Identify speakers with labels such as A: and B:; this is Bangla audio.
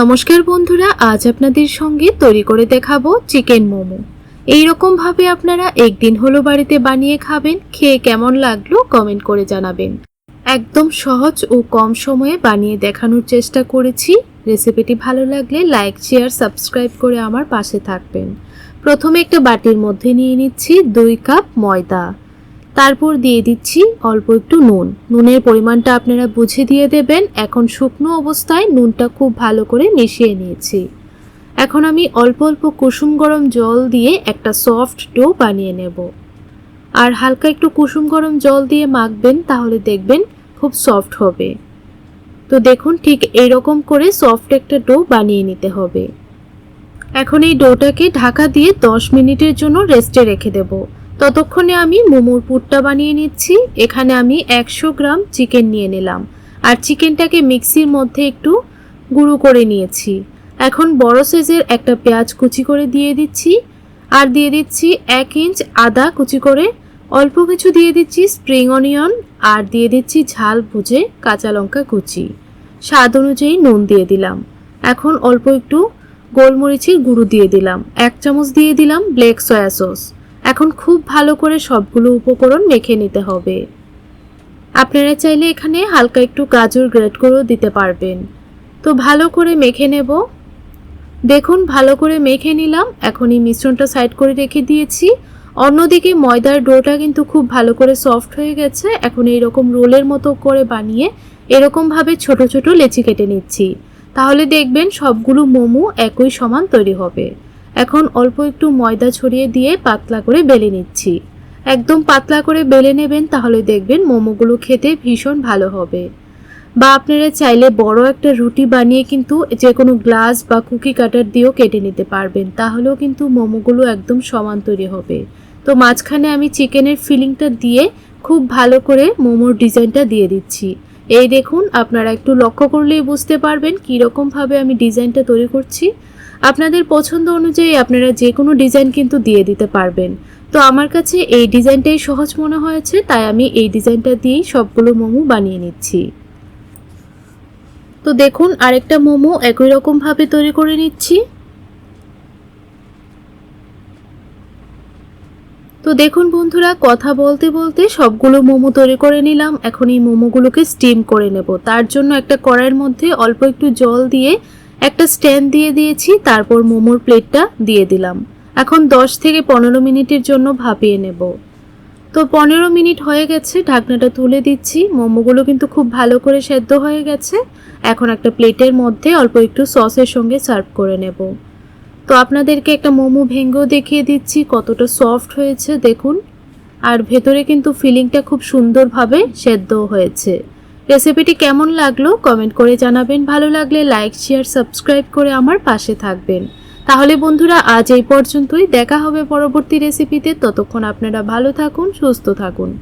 A: নমস্কার বন্ধুরা, আজ আপনাদের সঙ্গে তৈরি করে দেখাবো চিকেন মোমো। এই রকম ভাবে আপনারা একদিন হলো বাড়িতে বানিয়ে খাবেন, খেয়ে কেমন লাগল কমেন্ট করে জানাবেন। একদম সহজ ও কম সময়ে বানিয়ে দেখানোর চেষ্টা করেছি। রেসিপিটি ভালো লাগলে লাইক শেয়ার সাবস্ক্রাইব করে আমার পাশে থাকবেন। প্রথমে একটা বাটির মধ্যে নিয়ে নিচ্ছি দুই কাপ ময়দা। তারপর দিয়ে দিচ্ছি অল্প একটু নুন। নুনের পরিমাণটা আপনারা বুঝে দিয়ে দেবেন। এখন শুকনো অবস্থায় নুনটা খুব ভালো করে মিশিয়ে নিয়েছি। এখন আমি অল্প অল্প কুসুম গরম জল দিয়ে একটা সফট ডো বানিয়ে নেব। আর হালকা একটু কুসুম গরম জল দিয়ে মাখবেন, তাহলে দেখবেন খুব সফট হবে। তো দেখুন ঠিক এরকম করে সফট একটা ডো বানিয়ে নিতে হবে। এখন এই ডোটাকে ঢাকা দিয়ে 10 মিনিটের জন্য রেস্টে রেখে দেবো। ততক্ষণে আমি মোমোর পুরটা বানিয়ে নিচ্ছি। এখানে আমি একশো গ্রাম চিকেন নিয়ে নিলাম। আর চিকেনটাকে মিক্সির মধ্যে একটু গুঁড়ো করে নিয়েছি। এখন বড় সাইজের একটা পেঁয়াজ কুচি করে দিয়ে দিচ্ছি। আর দিয়ে দিচ্ছি এক ইঞ্চ আদা কুচি করে। অল্প কিছু দিয়ে দিচ্ছি স্প্রিং অনিয়ন। আর দিয়ে দিচ্ছি ঝাল ভুজে কাঁচা লঙ্কা কুচি। স্বাদ অনুযায়ী নুন দিয়ে দিলাম। এখন অল্প একটু গোলমরিচের গুঁড়ো দিয়ে দিলাম। এক চামচ দিয়ে দিলাম ব্ল্যাক সয়া সস। এখন খুব ভালো করে সবগুলো উপকরণ মেখে নিতে হবে। আপনারা চাইলে এখানে হালকা একটু গাজর গ্রেট করেও দিতে পারবেন। তো ভালো করে মেখে নেব। দেখুন, ভালো করে মেখে নিলাম। এখন এই মিশ্রণটা সাইড করে রেখে দিয়েছি। অন্যদিকে ময়দার ডোটা কিন্তু খুব ভালো করে সফট হয়ে গেছে। এখন এইরকম রোলের মতো করে বানিয়ে এরকমভাবে ছোট ছোট লেচি কেটে নিচ্ছি। তাহলে দেখবেন সবগুলো মোমো একই সমান তৈরি হবে। এখন অল্প একটু ময়দা ছড়িয়ে দিয়ে পাতলা করে বেলে নিচ্ছি। একদম পাতলা করে বেলে নেবেন তাহলে দেখবেন মোমোগুলো খেতে ভীষণ ভালো হবে। বা আপনারা চাইলে বড় একটা রুটি বানিয়ে কিন্তু যে কোনো গ্লাস বা কুকি কাটার দিয়েও কেটে নিতে পারবেন, তাহলেও কিন্তু মোমোগুলো একদম সমান তৈরি হবে। তো মাঝখানে আমি চিকেনের ফিলিংটা দিয়ে খুব ভালো করে মোমোর ডিজাইনটা দিয়ে দিচ্ছি। এই দেখুন, আপনারা একটু লক্ষ্য করলেই বুঝতে পারবেন কীরকমভাবে আমি ডিজাইনটা তৈরি করছি। আপনাদের পছন্দ অনুযায়ী আপনারা যে কোনো ডিজাইন কিন্তু দিয়ে দিতে পারবেন। তো আমার কাছে এই ডিজাইনটাই সহজ মনে হয়েছে, তাই আমি এই ডিজাইনটা দিয়েই সবগুলো মোমো বানিয়ে নিচ্ছি। তো দেখুন, আরেকটা মোমো একই রকমভাবে তৈরি করে নিচ্ছি। তো দেখুন বন্ধুরা, কথা বলতে বলতে সবগুলো মোমো তৈরি করে নিলাম। এখন এই মোমোগুলোকে স্টিম করে নেব। তার জন্য একটা কড়াইয়ের মধ্যে অল্প একটু জল দিয়ে একটা স্ট্যান্ড দিয়ে দিয়েছি, তারপর মোমোর প্লেটটা দিয়ে দিলাম। এখন 10 থেকে পনেরো মিনিটের জন্য ভাপিয়ে নেব। তো পনেরো মিনিট হয়ে গেছে, ঢাকনাটা তুলে দিচ্ছি। মোমোগুলো কিন্তু খুব ভালো করে সেদ্ধ হয়ে গেছে। এখন একটা প্লেটের মধ্যে অল্প একটু সসের সঙ্গে সার্ভ করে নেব। তো আপনাদেরকে একটা মোমো ভেঙ্গেও দেখিয়ে দিচ্ছি, কতটা সফট হয়েছে, দেখুন। আর ভেতরে কিন্তু ফিলিংটা খুব সুন্দরভাবে সেদ্ধ হয়েছে। রেসিপিটি কেমন লাগল কমেন্ট করে জানাবেন। ভালো লাগলে লাইক, শেয়ার, সাবস্ক্রাইব করে আমার পাশে থাকবেন। তাহলে বন্ধুরা, আজ এই পর্যন্তই। দেখা হবে পরবর্তী রেসিপিতে। ততক্ষণ আপনারা ভালো থাকুন, সুস্থ থাকুন।